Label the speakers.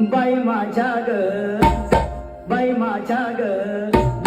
Speaker 1: बाई माझ्या ग बाई माझ्या ग.